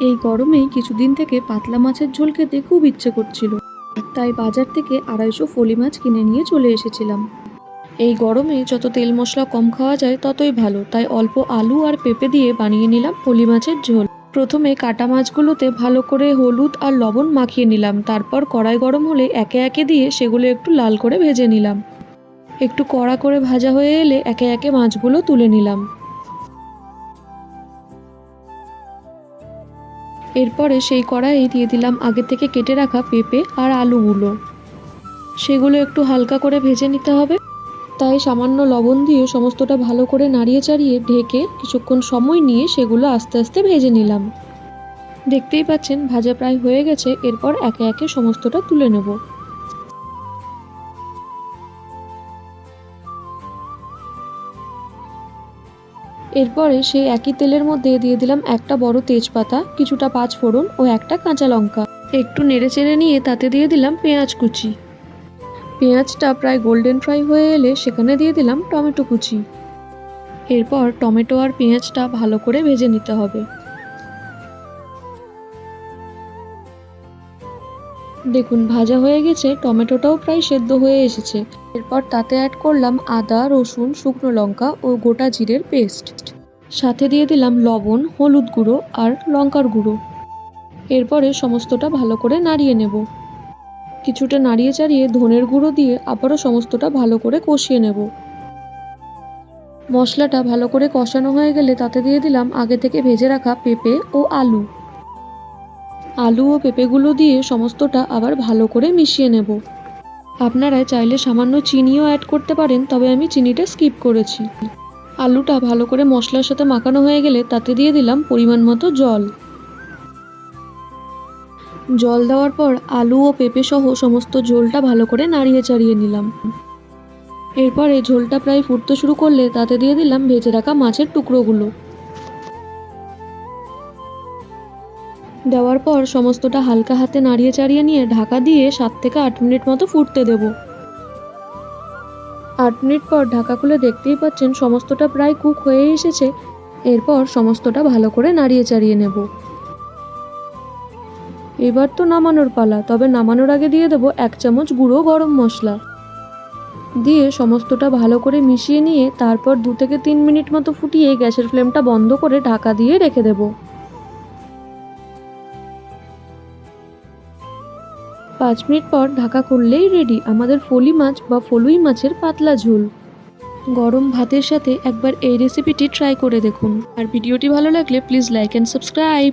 এই গরমেই কিছুদিন থেকে পাতলা মাছের ঝোল খেতে খুব ইচ্ছে করছিল। তাই বাজার থেকে আড়াইশো ফলি মাছ কিনে নিয়ে চলে এসেছিলাম। এই গরমে যত তেল মশলা কম খাওয়া যায় ততই ভালো, তাই অল্প আলু আর পেঁপে দিয়ে বানিয়ে নিলাম ফলি মাছের ঝোল। প্রথমে কাটা মাছগুলোতে ভালো করে হলুদ আর লবণ মাখিয়ে নিলাম, তারপর কড়াই গরম হলে একে একে দিয়ে সেগুলো একটু লাল করে ভেজে নিলাম। একটু কড়া করে ভাজা হয়ে এলে একে একে মাছগুলো তুলে নিলাম। এরপরে সেই কড়াইয়ে দিয়ে দিলাম আগে থেকে কেটে রাখা পেঁপে আর আলুগুলো। সেগুলো একটু হালকা করে ভেজে নিতে হবে। তাই সামান্য লবণ দিয়ে সমস্তটা ভালো করে নাড়িয়ে চাড়িয়ে ঢেকে কিছুক্ষণ সময় নিয়ে সেগুলো আস্তে আস্তে ভেজে নিলাম। দেখতেই পাচ্ছেন, ভাজা প্রায় হয়ে গেছে। এরপর একে একে সমস্তটা তুলে নেব। এরপরে সেই একই তেলের মধ্যে দিয়ে দিলাম একটা বড় তেজপাতা, কিছুটা পাঁচ ফোড়ন ও একটা কাঁচা লঙ্কা। একটু নেড়ে চেড়ে নিয়ে তাতে দিয়ে দিলাম পেঁয়াজ কুচি। পেঁয়াজটা প্রায় গোল্ডেন ফ্রাই হয়ে এলে সেখানে দিয়ে দিলাম টমেটো কুচি। এরপর টমেটো আর পেঁয়াজটা ভালো করে ভেজে নিতে হবে। দেখুন, ভাজা হয়ে গেছে, টমেটোটাও প্রায় সেদ্ধ হয়ে এসেছে। এরপর তাতে অ্যাড করলাম আদা, রসুন, শুকনো লঙ্কা ও গোটা জিরের পেস্ট সাথে দিয়ে দিলাম লবণ, হলুদ গুঁড়ো আর লঙ্কার গুঁড়ো। এরপরে সমস্তটা ভালো করে নাড়িয়ে নেব। কিছুটা নাড়িয়ে চাড়িয়ে ধনের গুঁড়ো দিয়ে আবারও সমস্তটা ভালো করে কষিয়ে নেব। মশলাটা ভালো করে কষানো হয়ে গেলে তাতে দিয়ে দিলাম আগে থেকে ভেজে রাখা পেঁপে ও আলু। আলু ও পেঁপেগুলো দিয়ে সমস্তটা আবার ভালো করে মিশিয়ে নেব। আপনারা চাইলে সামান্য চিনিও অ্যাড করতে পারেন, তবে আমি চিনিটা স্কিপ করেছি। আলুটা ভালো করে মশলার সাথে মাখানো হয়ে গেলে তাতে দিয়ে দিলাম পরিমাণ মতো জল। জল দেওয়ার পর আলু ও পেঁপে সহ সমস্ত ঝোলটা ভালো করে নাড়িয়ে চাড়িয়ে নিলাম। এরপরে ঝোলটা প্রায় ফুটতে শুরু করলে তাতে দিয়ে দিলাম ভেজে রাখা মাছের টুকরোগুলো। দেওয়ার পর সমস্তটা হালকা হাতে নাড়িয়ে চাড়িয়ে নিয়ে ঢাকা দিয়ে সাত থেকে আট মিনিট মতো ফুটতে দেব। আট মিনিট পর ঢাকা খুলে দেখতেই পাচ্ছেন সমস্তটা প্রায় কুক হয়ে এসেছে। এরপর সমস্তটা ভালো করে নাড়িয়ে চাড়িয়ে নেব। এবার তো নামানোর পালা, তবে নামানোর আগে দিয়ে দেবো এক চামচ গুঁড়ো গরম মশলা। দিয়ে সমস্তটা ভালো করে মিশিয়ে নিয়ে তারপর দু থেকে তিন মিনিট মতো ফুটিয়ে গ্যাসের ফ্লেমটা বন্ধ করে ঢাকা দিয়ে রেখে দেবো। পাঁচ মিনিট পর ঢাকা করলেই রেডি আমাদের ফলি মাছ বা ফলুই মাছের পাতলা ঝোল। গরম ভাতের সাথে একবার এই রেসিপিটি ট্রাই করে দেখুন। আর ভিডিওটি ভালো লাগলে প্লিজ লাইক অ্যান্ড সাবস্ক্রাইব